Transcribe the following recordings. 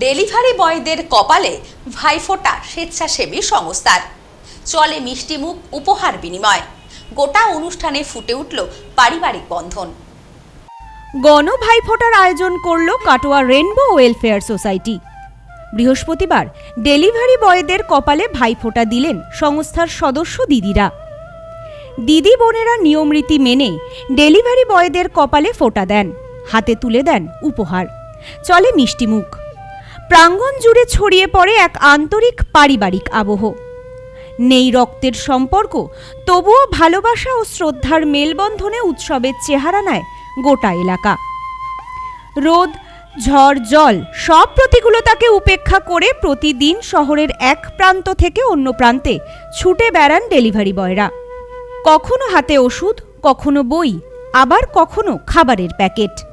Delivery বয়দের কপালে ভাইফোঁটা স্বেচ্ছাসেবী সংস্থার। চলে মিষ্টিমুখ উপহার বিনিময়। গোটা অনুষ্ঠানে ফুটে উঠল পারিবারিক বন্ধন। গণ ভাইফোঁটার আয়োজন করল কাটোয়া রেনবো ওয়েলফেয়ার সোসাইটি। বৃহস্পতিবার ডেলিভারি বয়দের কপালে ভাইফোঁটা দিলেন সংস্থার সদস্য দিদিরা। দিদি বোনেরা নিয়মরীতি মেনে ডেলিভারি বয়দের কপালে ফোঁটা দেন, হাতে তুলে দেন উপহার। চলে মিষ্টিমুখ প্রাঙ্গণ জুড়ে ছড়িয়ে পড়ে এক আন্তরিক পারিবারিক আবহ। নেই রক্তের সম্পর্ক, তবুও ভালোবাসা ও শ্রদ্ধার মেলবন্ধনে উৎসবের চেহারা নেয় গোটা এলাকা। রোদ, ঝড়, জল সব প্রতিকূলতাকে উপেক্ষা করে প্রতিদিন শহরের এক প্রান্ত থেকে অন্য প্রান্তে ছুটে বেড়ান ডেলিভারি বয়রা। কখনো হাতে ওষুধ, কখনো বই, আবার কখনো খাবারের প্যাকেট।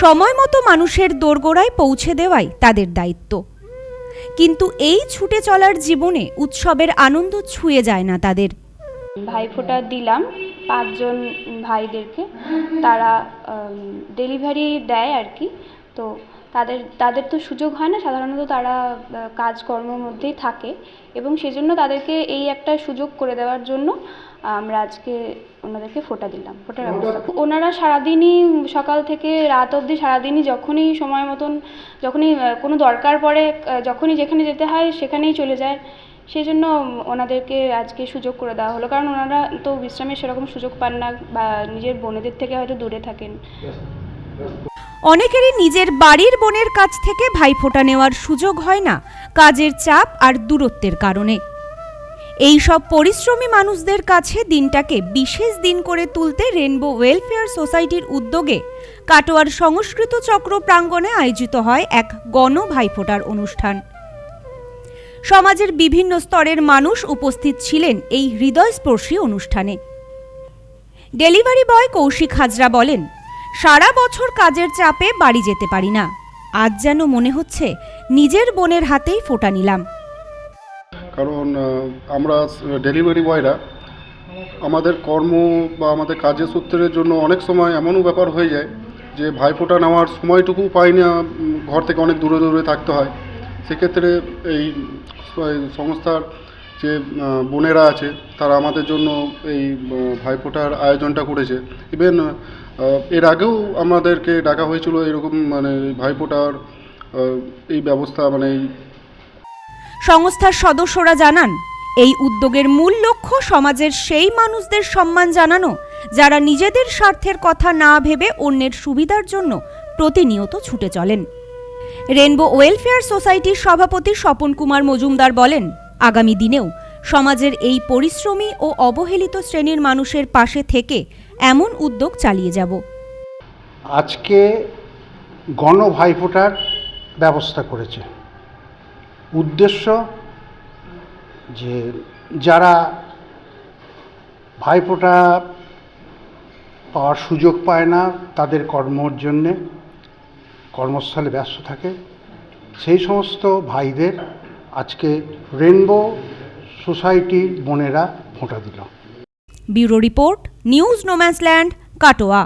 সময় মতো মানুষের দোরগোড়ায় পৌঁছে দেওয়াই তাদের দায়িত্ব। কিন্তু এই ছুটে চলার জীবনে উৎসবের আনন্দ ছুঁয়ে যায় না তাদের। ভাইফোঁটা দিলাম পাঁচজন ভাইদেরকে। তারা ডেলিভারি দেয় আর কি। তো তাদের তাদের তো সুযোগ হয় না সাধারণত তারা কাজকর্মের মধ্যেই থাকে এবং সেজন্য তাদেরকে এই একটা সুযোগ করে দেওয়ার জন্য আমরা আজকে ওনাদেরকে ফোঁটা দিলাম ফোঁটার ব্যবস্থা ওনারা সারাদিনই সকাল থেকে রাত অবধি সারাদিনই যখনই সময় মতন যখনই কোনো দরকার পড়ে যখনই যেখানে যেতে হয় সেখানেই চলে যায়। সেই জন্য ওনাদেরকে আজকে সুযোগ করে দেওয়া হলো কারণ ওনারা তো বিশ্রামের সেরকম সুযোগ পান না বা নিজের বোনেদের থেকে হয়তো দূরে থাকেন। অনেকেরই নিজের বাড়ির বোনের কাছ থেকে ভাইফোঁটা নেওয়ার সুযোগ হয় না কাজের চাপ আর দূরত্বের কারণে। এই সব পরিশ্রমী মানুষদের কাছে দিনটাকে বিশেষ দিন করে তুলতে রেনবো ওয়েলফেয়ার সোসাইটির উদ্যোগে কাটোয়ার সংস্কৃত চক্র প্রাঙ্গণে আয়োজিত হয় এক গণ ভাইফোঁটার অনুষ্ঠান। সমাজের বিভিন্ন স্তরের মানুষ উপস্থিত ছিলেন এই হৃদয়স্পর্শী অনুষ্ঠানে। ডেলিভারি বয় কৌশিক হাজরা বলেন সারা বছর কাজের চাপে বাড়ি যেতে পারি না। আজ যেন মনে হচ্ছে নিজের বোনের হাতেই ফোঁটা নিলাম। কারণ আমরা ডেলিভারি বয়রা, আমাদের কর্ম বা আমাদের কাজের সূত্রের জন্য অনেক সময় এমনও ব্যাপার হয়ে যায় যে ভাইফোঁটা নেওয়ার সময়টুকু পাই না ঘর থেকে অনেক দূরে দূরে থাকতে হয়। সেক্ষেত্রে এই সংস্থার যে বোনেরা আছে, তারা আমাদের জন্য এই ভাইফোঁটার আয়োজনটা করেছে। ইভেন এর আগেও আমাদেরকে ডাকা হয়েছিল এরকম মানে ভাইফোঁটার এই ব্যবস্থা মানে সংস্থার সদস্যরা জানান, এই উদ্যোগের মূল লক্ষ্য সমাজের সেই মানুষদের সম্মান জানানো, যারা নিজেদের স্বার্থের কথা না ভেবে অন্যের সুবিধার জন্য প্রতিনিয়ত ছুটে চলেন। রেনবো ওয়েলফেয়ার সোসাইটির সভাপতি স্বপন কুমার মজুমদার বলেন আগামী দিনেও সমাজের এই পরিশ্রমী ও অবহেলিত শ্রেণির মানুষের পাশে থেকে এমন উদ্যোগ চালিয়ে যাব। আজকে গণ ভাইফোঁটার ব্যবস্থা করেছে। উদ্দেশ্য যে যারা ভাইফোঁটা পাওয়ার সুযোগ পায় না, তাদের কর্মর জন্যে কর্মস্থলে ব্যস্ত থাকে, সেই সমস্ত ভাইদের আজকে রেনবো সোসাইটির বোনেরা ফোঁটা দিল। Bureau report news no man's land Katwa.